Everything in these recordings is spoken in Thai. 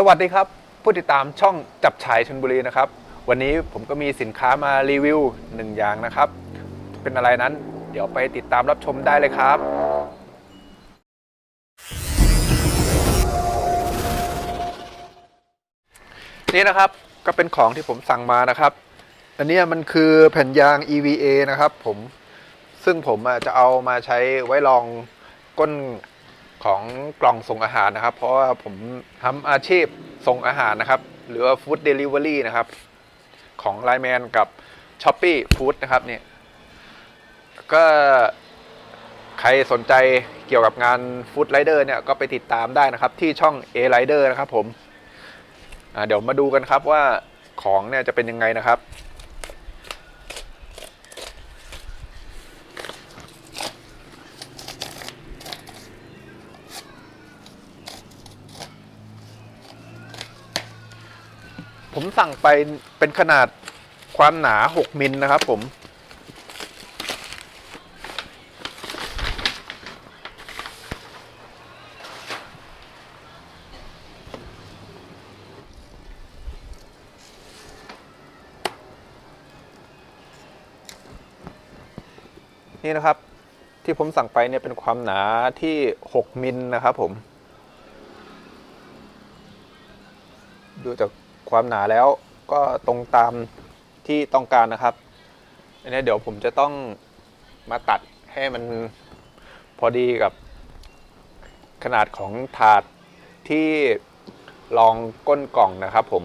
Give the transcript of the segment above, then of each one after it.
สวัสดีครับ ผู้ติดตามช่องจับฉายชนบุรีนะครับ วันนี้ผมก็มีสินค้ามารีวิวหนึ่งอย่างนะครับ เป็นอะไรนั้น เดี๋ยวไปติดตามรับชมได้เลยครับ นี่นะครับก็เป็นของที่ผมสั่งมานะครับ อันนี้มันคือแผ่นยาง EVA นะครับผมซึ่งผมจะเอามาใช้ไว้รองก้น ของกล่องส่งอาหารนะครับ เพราะว่าผมทำอาชีพส่งอาหารนะครับ หรือว่าฟู้ดเดลิเวอรี่นะครับ ของไลแมนกับ s h อ p e e Food นะครับเนี่ยก็ใครสนใจเกี่ยวกับงานฟู้ดไรเดอร์เนี่ยก็ไปติดตามได้นะครับ ที่ช่อง A Rider นะครับผมเดี๋ยวมาดูกันครับว่าของเนี่ยจะเป็นยังไงนะครับ ผมสั่งไปเป็นขนาดความหนา 6 มิลนะครับผม นี่นะครับ ที่ผมสั่งไปเนี่ยเป็นความหนาที่ 6 มิลนะครับผม ดูจาก ความหนาแล้วก็ตรงตามที่ต้องการนะครับ อันนี้เดี๋ยวผมจะต้องมาตัดให้มันพอดีกับขนาดของถาดที่รองก้นกล่องนะครับผม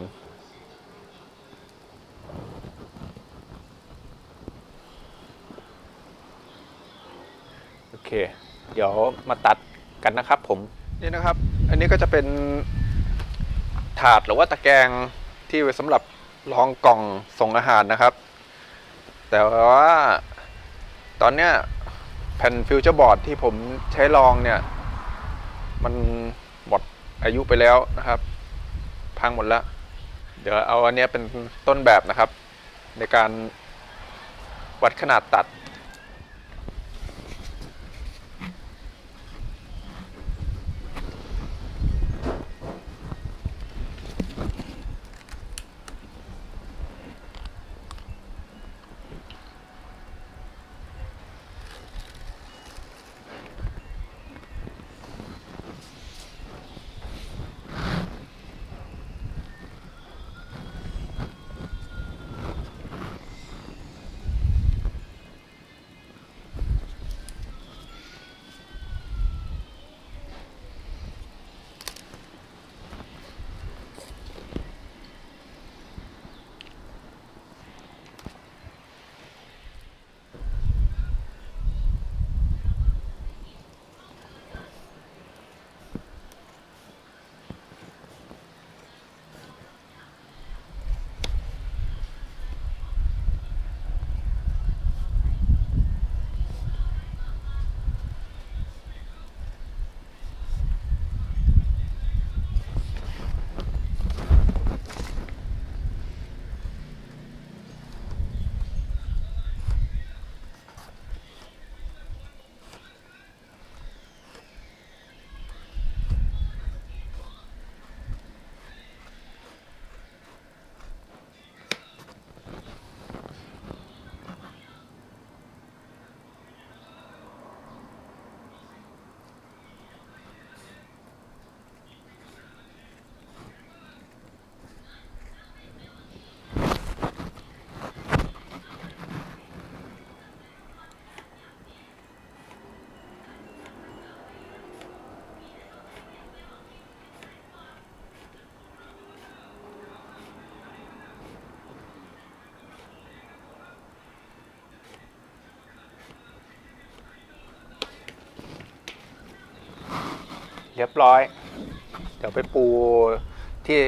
โอเค เดี๋ยวมาตัดกันนะครับผม นี่นะครับ อันนี้ก็จะเป็น ถาดหรือว่าตะแกรงที่ไว้สำหรับรองกล่องส่งอาหารนะครับ แต่ว่าตอนเนี้ยแผ่นฟิวเจอร์บอร์ดที่ผมใช้รองเนี่ย มันหมดอายุไปแล้วนะครับ พังหมดแล้ว เดี๋ยวเอาอันนี้เป็นต้นแบบนะครับ ในการวัดขนาดตัด รียบร้อย เดี๋ยวไปปูที่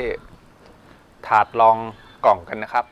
ถาดรองกล่องกันนะครับ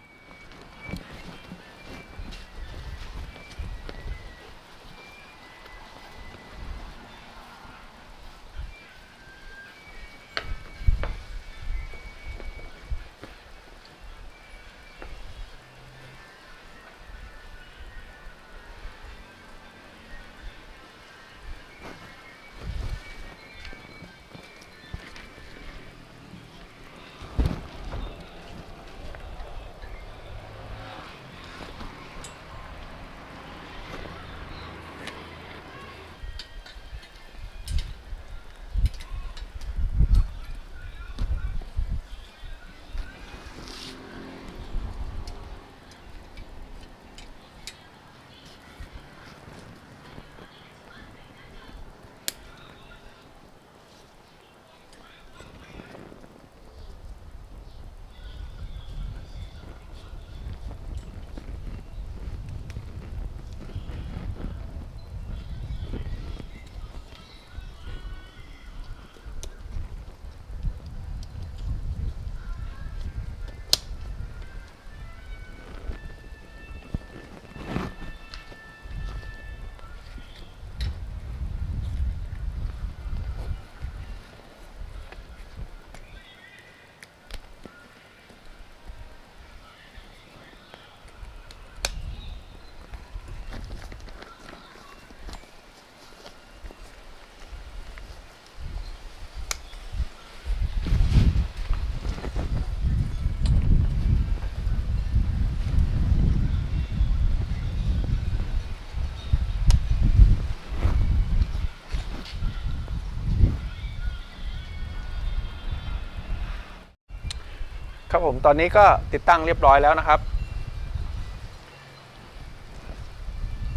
ครับผมตอนนี้ก็ติดตั้งเรียบร้อยแล้วนะครับ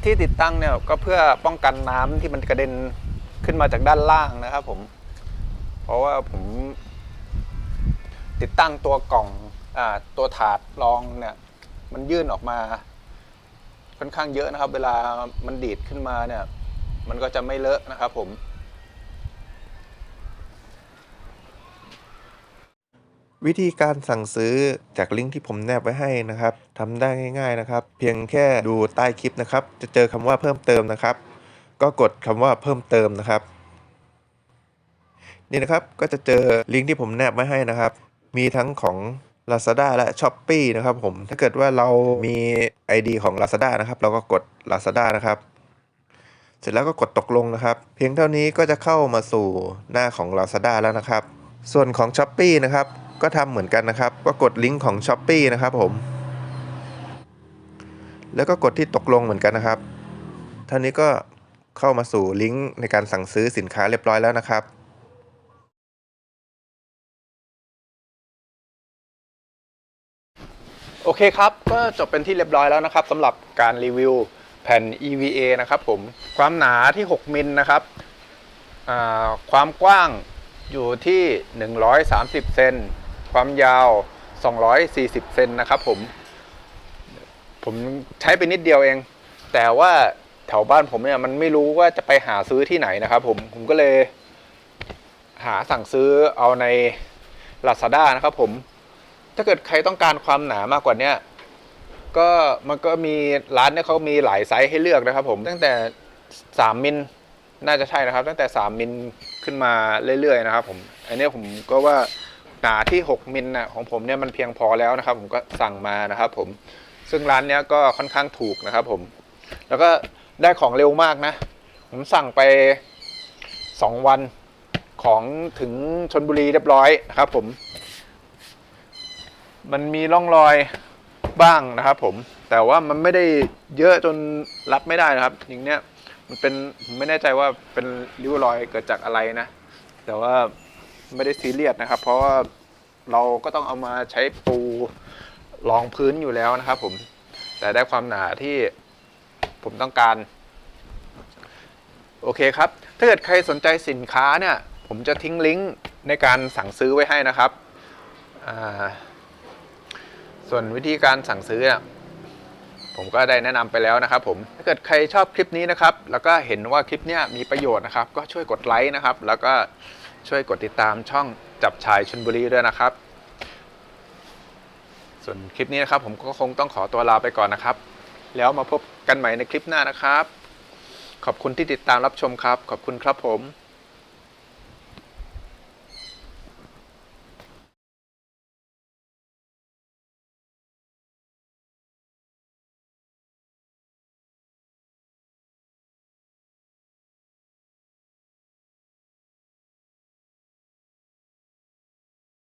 ที่ติดตั้งเนี่ยก็เพื่อป้องกันน้ำที่มันกระเด็นขึ้นมาจากด้านล่างนะครับผม เพราะว่าผมติดตั้งตัวกล่องอตัวถาดรองเนี่ยมันยื่นออกมาค่อนข้างเยอะนะครับ เวลามันดีดขึ้นมาเนี่ย มันก็จะไม่เลอะนะครับผม วิธีการสั่งซื้อจากลิงก์ที่ผมแนบไว้ให้นะครับทำได้ง่ายๆนะครับ เพียงแค่ดูใต้คลิปนะครับ จะเจอคำว่าเพิ่มเติมนะครับ ก็กดคำว่าเพิ่มเติมนะครับ นี่นะครับก็จะเจอลิงก์ที่ผมแนบไว้ให้นะครับ มีทั้งของ Lazada และ s h อ p e e นะครับผมถ้าเกิดว่าเรามี ID ของ Lazada นะครับ เราก็กด Lazada นะครับ เสร็จแล้วก็กดตกลงนะครับ เพียงเท่านี้ก็จะเข้ามาสู่หน้าของ Lazada แล้วนะครับ ส่วนของ s h อ p e e นะครับ ก็ทำเหมือนกันนะครับ ก็กดลิงก์ของ s h อ p e e นะครับผม แล้วก็กดที่ตกลงเหมือนกันนะครับท่านี้ก็เข้ามาสู่ลิงก์ในการสั่งซื้อสินค้าเรียบร้อยแล้วนะครับโอเคครับ ก็จบเป็นที่เรียบร้อยแล้วนะครับสำหรับการรีวิวแผ่น EVA นะครับผมความหนาที่ 6 มิลนะครับความกว้างอยู่ที่ 130 เซน ความยาว 240 เซนนะครับผม ผมใช้ไปนิดเดียวเอง แต่ว่าแถวบ้านผมเนี่ยมันไม่รู้ว่าจะไปหาซื้อที่ไหนนะครับผม ผมก็เลย หาสั่งซื้อเอาใน Lazada นะครับผม ถ้าเกิดใครต้องการความหนามากกว่านี้ก็มันก็มีร้านเนี่ยเขามีหลายไซส์ให้เลือกนะครับ ผมตั้งแต่ 3มิลน่าจะใช่นะครับ ตั้งแต่ 3มิลขึ้นมาเรื่อยๆนะครับ ผม อันนี้ผมก็ว่า หนาที่ 6มิลนะของผมเนี่ยมันเพียงพอแล้วนะครับ ผมก็สั่งมานะครับ ผมซึ่งร้านเนี้ยก็ค่อนข้างถูกนะครับ ผม แล้วก็ได้ของเร็วมากนะ ผมสั่งไป 2 วันของถึงชนบุรีเรียบร้อยนะครับ ผม มันมีร่องรอยบ้างนะครับ ผมแต่ว่ามันไม่ได้เยอะจนรับไม่ได้นะครับ อย่างเนี้ยมันเป็นผมไม่แน่ใจว่าเป็นริ้วรอยเกิดจากอะไรนะ แต่ว่าไม่ได้ซีเรียสนะครับ เพราะว่า เราก็ต้องเอามาใช้ปูรองพื้นอยู่แล้วนะครับผม แต่ได้ความหนาที่ผมต้องการ โอเคครับ ถ้าเกิดใครสนใจสินค้าเนี่ย ผมจะทิ้งลิงก์ในการสั่งซื้อไว้ให้นะครับ ส่วนวิธีการสั่งซื้อเนี่ยผมก็ได้แนะนำไปแล้วนะครับผมถ้าเกิดใครชอบคลิปนี้นะครับ แล้วก็เห็นว่าคลิปนี้มีประโยชน์นะครับ ก็ช่วยกดไลค์นะครับ แล้วก็ช่วยกดติดตามช่อง จับชายชนบุรีด้วยนะครับ ส่วนคลิปนี้นะครับ ผมก็คงต้องขอตัวลาไปก่อนนะครับ แล้วมาพบกันใหม่ในคลิปหน้านะครับ ขอบคุณที่ติดตามรับชมครับ ขอบคุณครับผม